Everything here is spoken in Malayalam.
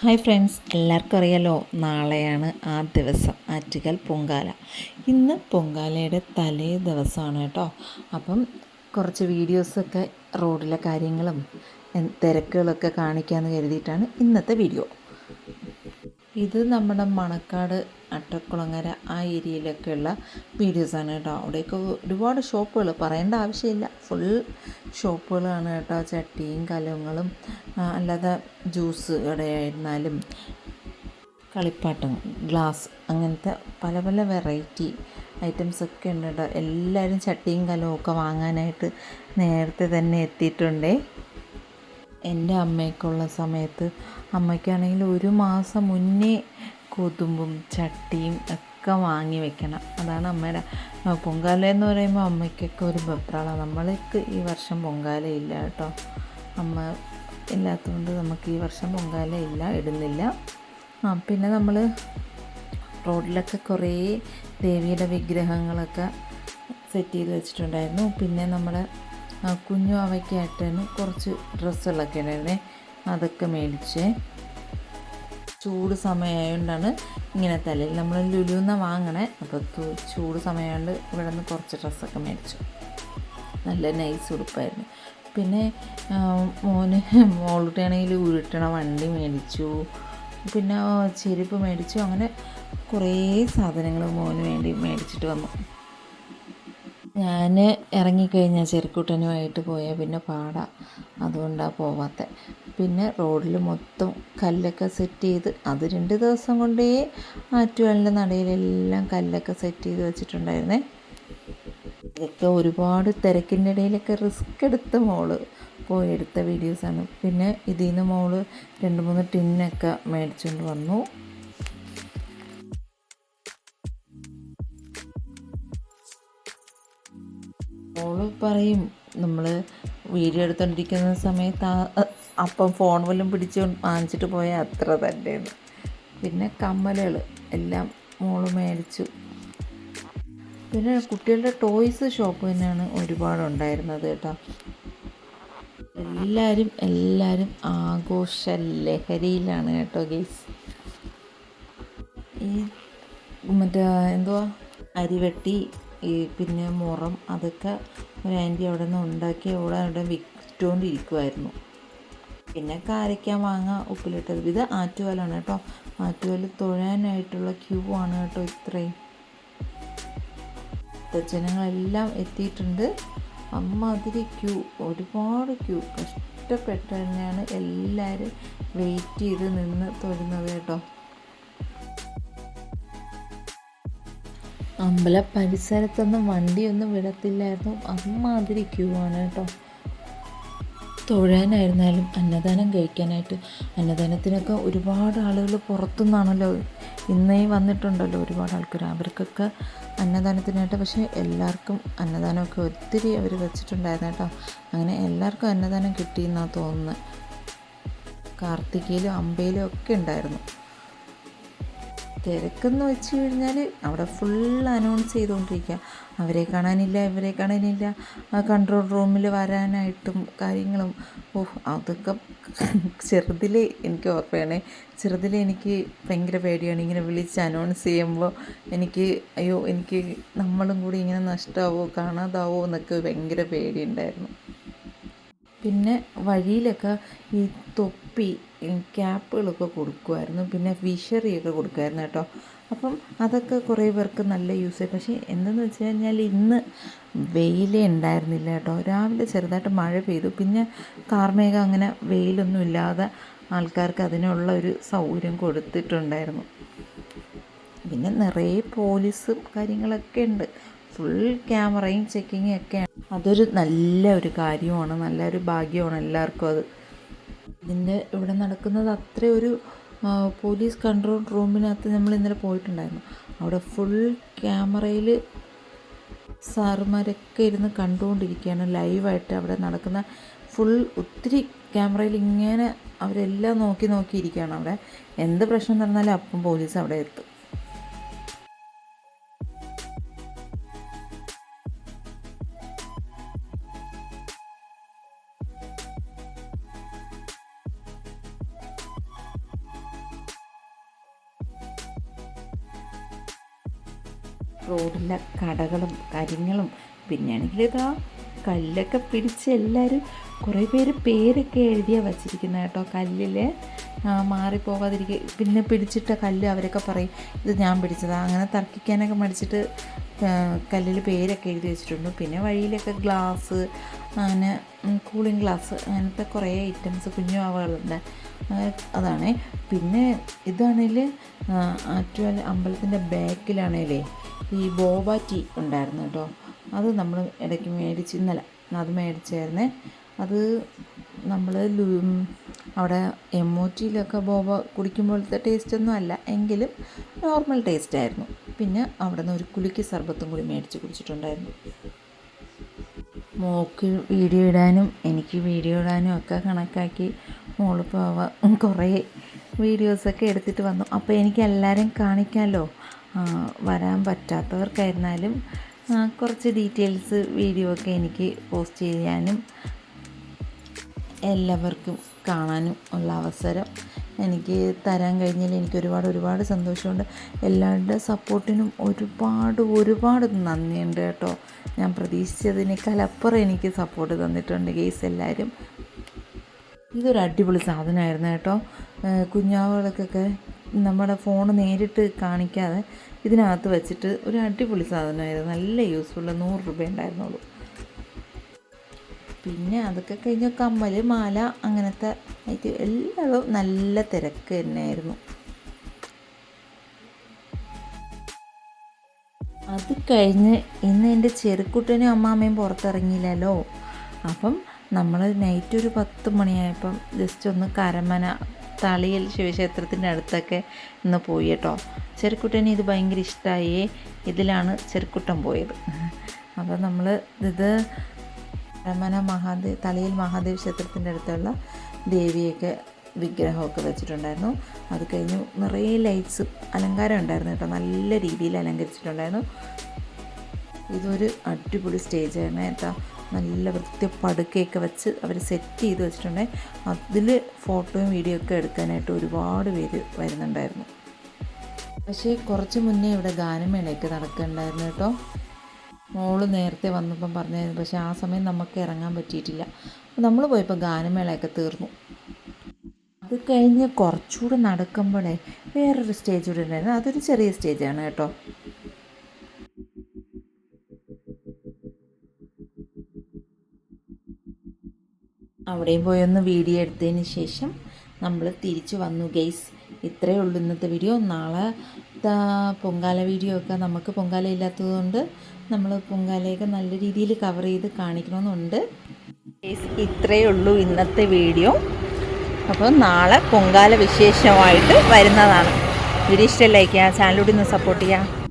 ഹായ് ഫ്രണ്ട്സ് എല്ലാവർക്കും അറിയാലോ നാളെയാണ് ആ ദിവസം ആറ്റുകൽ പൊങ്കാല. ഇന്ന് പൊങ്കാലയുടെ തലേ ദിവസമാണ് കേട്ടോ. അപ്പം കുറച്ച് വീഡിയോസൊക്കെ റോഡിലെ കാര്യങ്ങളും തിരക്കുകളൊക്കെ കാണിക്കാമെന്ന് കരുതിയിട്ടാണ് ഇന്നത്തെ വീഡിയോ. ഇത് നമ്മുടെ മണക്കാട് അട്ടക്കുളങ്ങര ആ ഏരിയയിലൊക്കെയുള്ള വീഡിയോസാണ് കേട്ടോ. അവിടെയൊക്കെ ഒരുപാട് ഷോപ്പുകൾ പറയേണ്ട ആവശ്യമില്ല. ഫുൾ ഷോപ്പുകളാണ് കേട്ടോ. ചട്ടിയും കലങ്ങളും അല്ലാതെ ജ്യൂസ് കടയായിരുന്നാലും കളിപ്പാട്ടം ഗ്ലാസ് അങ്ങനത്തെ പല പല വെറൈറ്റി ഐറ്റംസ് ഒക്കെ ഉണ്ട് കേട്ടോ. എല്ലാവരും ചട്ടിയും കലവും ഒക്കെ വാങ്ങാനായിട്ട് നേരത്തെ തന്നെ എത്തിയിട്ടുണ്ടേ. എന്റെ അമ്മയ്ക്കുള്ള സമയത്ത് അമ്മയ്ക്കാണെങ്കിൽ ഒരു മാസം മുന്നേ കൊതുമ്പും ചട്ടിയും ഒക്കെ വാങ്ങി വെക്കണം. അതാണ് അമ്മയുടെ പൊങ്കാല എന്ന് പറയുമ്പോൾ അമ്മയ്ക്കൊക്കെ ഒരു വെപ്രാളമാണ് നമ്മൾക്ക് ഈ വർഷം പൊങ്കാലയില്ല കേട്ടോ. അമ്മ ഇല്ലാത്തതുകൊണ്ട് നമുക്ക് ഈ വർഷം പൊങ്കാല ഇല്ല ഇടുന്നില്ല. ആ പിന്നെ നമ്മൾ റോഡിലൊക്കെ കുറേ ദേവിയുടെ വിഗ്രഹങ്ങളൊക്കെ സെറ്റ് ചെയ്ത് വെച്ചിട്ടുണ്ടായിരുന്നു. പിന്നെ നമ്മുടെ കുഞ്ഞു അവയ്ക്കായിട്ടാണ് കുറച്ച് ഡ്രസ്സുകളൊക്കെ ഉണ്ടായിരുന്നേ അതൊക്കെ മേടിച്ച്. ചൂട് സമയമായതുകൊണ്ടാണ് ഇങ്ങനെ തലയിൽ നമ്മൾ ലുലുന്ന വാങ്ങണേ. അപ്പോൾ ചൂട് സമയമായതുകൊണ്ട് ഇവിടെ നിന്ന് കുറച്ച് ഡ്രസ്സൊക്കെ മേടിച്ചു. നല്ല നൈസ് ഉടുപ്പായിരുന്നു. പിന്നെ മോന് മോളുടെയാണെങ്കിൽ ഉരുട്ടണ വണ്ടി മേടിച്ചു. പിന്നെ ചെരുപ്പ് മേടിച്ചു. അങ്ങനെ കുറേ സാധനങ്ങൾ മോന് വേണ്ടി മേടിച്ചിട്ട് വന്നു. ഞാൻ ഇറങ്ങിക്കഴിഞ്ഞാൽ ചെറുക്കുട്ടനുമായിട്ട് പോയാൽ പിന്നെ പാടാ. അതുകൊണ്ടാണ് പോവാത്തത് പിന്നെ റോഡിൽ മൊത്തം കല്ലൊക്കെ സെറ്റ് ചെയ്ത് അത് രണ്ട് ദിവസം കൊണ്ടേ ആറ്റുകാലിന്റെ നടയിലെല്ലാം കല്ലൊക്കെ സെറ്റ് ചെയ്ത് വെച്ചിട്ടുണ്ടായിരുന്നേ. ഇതൊക്കെ ഒരുപാട് തിരക്കിന്റെ ഇടയിലൊക്കെ റിസ്ക് എടുത്ത മോൾ പോയി എടുത്ത വീഡിയോസാണ് പിന്നെ ഇതിൽ നിന്ന് മോൾ രണ്ട് മൂന്ന് ടിന്നൊക്കെ മേടിച്ചുകൊണ്ട് വന്നു. മോൾ പറയും നമ്മൾ വീഡിയോ എടുത്തോണ്ടിരിക്കുന്ന സമയത്ത് അപ്പം ഫോൺ വല്ലതും പിടിച്ച് വാങ്ങിച്ചിട്ട് പോയാൽ അത്ര തന്നെയാണ്. പിന്നെ കമ്മലുകൾ എല്ലാം മോൾ മേടിച്ചു. പിന്നെ കുട്ടികളുടെ ടോയ്സ് ഷോപ്പ് തന്നെയാണ് ഒരുപാട് ഉണ്ടായിരുന്നത് കേട്ടോ. എല്ലാവരും എല്ലാവരും ആഘോഷ ലഹരിയിലാണ് കേട്ടോ ഗെയ്സ് ഈ മറ്റേ എന്തുവാ? അരിവെട്ടി ഈ പിന്നെ മുറം അതൊക്കെ ഒരു ആന്റി അവിടെ നിന്ന് ഉണ്ടാക്കി അവിടെ അവിടെ വിറ്റുകൊണ്ടിരിക്കുമായിരുന്നു പിന്നെ കാരയ്ക്കാൻ വാങ്ങ ഉപ്പിലിട്ടത്. ഇത് ആറ്റുകാലാണ് കേട്ടോ. ആറ്റുകാൽ തൊഴാനായിട്ടുള്ള ക്യൂ ആണ് കേട്ടോ ഇത്രയും. ജനങ്ങളെല്ലാം എത്തിയിട്ടുണ്ട്. അമ്മാതിരി ക്യൂ ഒരുപാട് ക്യൂ. കഷ്ടപ്പെട്ട് തന്നെയാണ് എല്ലാവരും വെയിറ്റ് ചെയ്ത് നിന്ന് തൊഴുന്നത് കേട്ടോ. അമ്പല പരിസരത്തൊന്നും വണ്ടിയൊന്നും വിടത്തില്ലായിരുന്നു. അമ്മാതിരി ക്യൂ ആണ് കേട്ടോ. തൊഴാനായിരുന്നാലും അന്നദാനം കഴിക്കാനായിട്ട് അന്നദാനത്തിനൊക്കെ ഒരുപാട് ആളുകൾ പുറത്തുനിന്നാണല്ലോ ഇന്നേ വന്നിട്ടുണ്ടല്ലോ ഒരുപാട് ആൾക്കാർ. അവർക്കൊക്കെ അന്നദാനത്തിനായിട്ട് പക്ഷേ എല്ലാവർക്കും അന്നദാനമൊക്കെ ഒത്തിരി അവർ വെച്ചിട്ടുണ്ടായിരുന്നു കേട്ടോ. അങ്ങനെ എല്ലാവർക്കും അന്നദാനം കിട്ടിയെന്നാണ് തോന്നുന്നത്. കാർത്തികയിലും അമ്പയിലും ഒക്കെ ഉണ്ടായിരുന്നു. തിരക്കെന്ന് വെച്ച് കഴിഞ്ഞാൽ അവിടെ ഫുൾ അനൗൺസ് ചെയ്തുകൊണ്ടിരിക്കുക അവരെ കാണാനില്ല ഇവരെ കാണാനില്ല. കൺട്രോൾ റൂമിൽ വരാനായിട്ടും കാര്യങ്ങളും. ഓഹ് അതൊക്കെ ചെറുതിൽ എനിക്ക് ഓർമ്മയാണേ. ചെറുതിൽ എനിക്ക് ഭയങ്കര പേടിയാണ്. ഇങ്ങനെ വിളിച്ച് അനൗൺസ് ചെയ്യുമ്പോൾ എനിക്ക് അയ്യോ എനിക്ക് നമ്മളും കൂടി ഇങ്ങനെ നഷ്ടമാവോ കാണാതാവോ എന്നൊക്കെ ഭയങ്കര പേടിയുണ്ടായിരുന്നു. പിന്നെ വഴിയിലൊക്കെ ഈ തൊപ്പി ക്യാപ്പുകളൊക്കെ കൊടുക്കുമായിരുന്നു പിന്നെ വിഷറിയൊക്കെ കൊടുക്കുമായിരുന്നു കേട്ടോ. അപ്പം അതൊക്കെ കുറേ പേർക്ക് നല്ല യൂസ് പക്ഷേ എന്തെന്ന് വെച്ച് കഴിഞ്ഞാൽ ഇന്ന് വെയിലേ ഉണ്ടായിരുന്നില്ല കേട്ടോ. രാവിലെ ചെറുതായിട്ട് മഴ പെയ്തു. പിന്നെ കാർമേഘം അങ്ങനെ വെയിലൊന്നും ഇല്ലാതെ ആൾക്കാർക്ക് അതിനുള്ള ഒരു സൗകര്യം കൊടുത്തിട്ടുണ്ടായിരുന്നു. പിന്നെ നിറയെ പോലീസും കാര്യങ്ങളൊക്കെ ഉണ്ട്. ഫുൾ ക്യാമറയും ചെക്കിങ്ങും ഒക്കെയാണ്. അതൊരു നല്ല ഒരു കാര്യമാണ്. നല്ലൊരു ഭാഗ്യമാണ് എല്ലാവർക്കും അത്. ഇതിന്റെ ഇവിടെ നടക്കുന്നത് അത്ര ഒരു പോലീസ് കൺട്രോൾ റൂമിനകത്ത് നമ്മൾ ഇന്നലെ പോയിട്ടുണ്ടായിരുന്നു. അവിടെ ഫുൾ ക്യാമറയിൽ സാറുമാരൊക്കെ ഇരുന്ന് കണ്ടുകൊണ്ടിരിക്കുകയാണ്. ലൈവായിട്ട് അവിടെ നടക്കുന്ന ഫുൾ ഒത്തിരി ക്യാമറയിൽ ഇങ്ങനെ അവരെല്ലാം നോക്കി നോക്കിയിരിക്കുകയാണ് അവിടെ. എന്ത് പ്രശ്നം നടന്നാലും അപ്പം പോലീസ് അവിടെ എത്തും. റോഡിലെ കടകളും കാര്യങ്ങളും. പിന്നെയാണെങ്കിൽ ഇതാ കല്ലൊക്കെ പിടിച്ച് എല്ലാവരും കുറേ പേര് പേരൊക്കെ എഴുതിയാ വച്ചിരിക്കുന്നത് കേട്ടോ കല്ലിൽ മാറിപ്പോകാതിരിക്കുക പിന്നെ പിടിച്ചിട്ട കല്ല് അവരൊക്കെ പറയും ഇത് ഞാൻ പിടിച്ചതാണ് അങ്ങനെ തർക്കിക്കാനൊക്കെ മടിച്ചിട്ട് കല്ലിൽ പേരൊക്കെ എഴുതി വെച്ചിട്ടുണ്ട്. പിന്നെ വഴിയിലൊക്കെ ഗ്ലാസ് അങ്ങനെ കൂളിംഗ് ഗ്ലാസ് അങ്ങനത്തെ കുറേ ഐറ്റംസ് കുഞ്ഞു ആവകളുണ്ട് അതാണ്. പിന്നെ ഇതാണെങ്കിൽ ആറ്റുകാൽ അമ്പലത്തിന്റെ ബാക്കിലാണേലേ ഈ ബോബ ടീ ഉണ്ടായിരുന്നു കേട്ടോ. അത് നമ്മൾ ഇടയ്ക്ക് മേടിച്ച് ഇന്നലെ അത് മേടിച്ചായിരുന്നേ. അത് നമ്മൾ അവിടെ എം ഒ ടിയിലൊക്കെ ബോബ കുടിക്കുമ്പോഴത്തെ ടേസ്റ്റൊന്നും അല്ല. എങ്കിലും നോർമൽ ടേസ്റ്റ് ആയിരുന്നു പിന്നെ അവിടെ നിന്ന് ഒരു കുലുക്കി സർബത്തും കൂടി മേടിച്ച് കുടിച്ചിട്ടുണ്ടായിരുന്നു. മോക്ക് വീഡിയോ ഇടാനും എനിക്ക് വീഡിയോ ഇടാനും ഒക്കെ കണക്കാക്കി മോൾ പോവാൻ കുറേ വീഡിയോസൊക്കെ എടുത്തിട്ട് വന്നു. അപ്പോൾ എനിക്ക് എല്ലാവരെയും കാണിക്കാമല്ലോ വരാൻ പറ്റാത്തവർക്കായിരുന്നാലും കുറച്ച് ഡീറ്റെയിൽസ് വീഡിയോ ഒക്കെ എനിക്ക് പോസ്റ്റ് ചെയ്യാനും എല്ലാവർക്കും കാണാനും ഉള്ള അവസരം എനിക്ക് തരാൻ കഴിഞ്ഞതിൽ എനിക്ക് ഒരുപാട് ഒരുപാട് സന്തോഷമുണ്ട്. എല്ലാവരുടെ സപ്പോർട്ടിനും ഒരുപാട് ഒരുപാട് നന്ദിയുണ്ട് കേട്ടോ. ഞാൻ പ്രതീക്ഷിച്ചതിനേക്കാൾ അപ്പുറം എനിക്ക് സപ്പോർട്ട് തന്നിട്ടുണ്ട് ഗെയ്സ് എല്ലാവരും. ഇതൊരു അടിപൊളി സാധനമായിരുന്നു കേട്ടോ. കുഞ്ഞാവുകൾക്കൊക്കെ നമ്മുടെ ഫോൺ നേരിട്ട് കാണിക്കാതെ ഇതിനകത്ത് വെച്ചിട്ട് ഒരു അടിപൊളി സാധനമായിരുന്നു. നല്ല യൂസ്ഫുൾ നൂറ് രൂപ ഉണ്ടായിരുന്നുള്ളൂ. പിന്നെ അതൊക്കെ കഴിഞ്ഞ കമ്മൽ മാല അങ്ങനത്തെ ഐറ്റം എല്ലാതും നല്ല തിരക്ക് തന്നെയായിരുന്നു. അത് കഴിഞ്ഞ് ഇന്ന് എന്റെ ചെറുക്കുട്ടനും അമ്മാമ്മയും പുറത്തിറങ്ങിയില്ലല്ലോ. അപ്പം നമ്മൾ നൈറ്റ് ഒരു പത്ത് മണിയായപ്പം ജസ്റ്റ് ഒന്ന് കരമന തളിയൽ ശിവക്ഷേത്രത്തിന്റെ അടുത്തൊക്കെ ഒന്ന് പോയി കേട്ടോ. ചെറുക്കുട്ടന് ഇത് ഭയങ്കര ഇഷ്ടമായി ഇതിലാണ് ചെറുക്കുട്ടൻ പോയത്. അപ്പോൾ നമ്മൾ ഇത് രമന മഹാദേവ് തളിയിൽ മഹാദേവ് ക്ഷേത്രത്തിന്റെ അടുത്തുള്ള ദേവിയൊക്കെ വിഗ്രഹമൊക്കെ വെച്ചിട്ടുണ്ടായിരുന്നു. അത് കഴിഞ്ഞു നിറയെ ലൈറ്റ്സ് അലങ്കാരം ഉണ്ടായിരുന്നു കേട്ടോ. നല്ല രീതിയിൽ അലങ്കരിച്ചിട്ടുണ്ടായിരുന്നു. ഇതൊരു അടിപൊളി സ്റ്റേജ് സ്റ്റേജാണ് എന്താ നല്ല വൃത്തി പടുക്കയൊക്കെ വെച്ച് അവർ സെറ്റ് ചെയ്ത് വെച്ചിട്ടുണ്ടെങ്കിൽ അതിൽ ഫോട്ടോയും വീഡിയോ ഒക്കെ എടുക്കാനായിട്ട് ഒരുപാട് പേര് വരുന്നുണ്ടായിരുന്നു. പക്ഷേ കുറച്ച് മുന്നേ ഇവിടെ ഗാനമേളയൊക്കെ നടക്കുന്നുണ്ടായിരുന്നു കേട്ടോ. മോൾ നേരത്തെ വന്നപ്പം പറഞ്ഞായിരുന്നു പക്ഷേ ആ സമയം നമുക്ക് ഇറങ്ങാൻ പറ്റിയിട്ടില്ല. നമ്മൾ പോയപ്പോൾ ഗാനമേളയൊക്കെ തീർന്നു. അത് കഴിഞ്ഞ് കുറച്ചുകൂടെ നടക്കുമ്പോഴേ വേറൊരു സ്റ്റേജ് കൂടെ ഉണ്ടായിരുന്നു. അതൊരു ചെറിയ സ്റ്റേജാണ് കേട്ടോ. അവിടെയും പോയി ഒന്ന് വീഡിയോ എടുത്തതിന് ശേഷം നമ്മൾ തിരിച്ചു വന്നു ഗെയ്സ് ഇത്രയേ ഉള്ളൂ ഇന്നത്തെ വീഡിയോ നാളെ പൊങ്കാല വീഡിയോ ഒക്കെ നമുക്ക് പൊങ്കാല ഇല്ലാത്തതുകൊണ്ട് നമ്മൾ പൊങ്കാലയൊക്കെ നല്ല രീതിയിൽ കവർ ചെയ്ത് കാണിക്കണമെന്നുണ്ട്. ഇത്രയേ ഉള്ളൂ ഇന്നത്തെ വീഡിയോ അപ്പോൾ നാളെ പൊങ്കാല വിശേഷമായിട്ട് വരുന്നതാണ്. വീഡിയോ ഇഷ്ടം ലൈക്ക് ചെയ്യുക ചാനലിലൂടെ ഒന്ന് സപ്പോർട്ട് ചെയ്യുക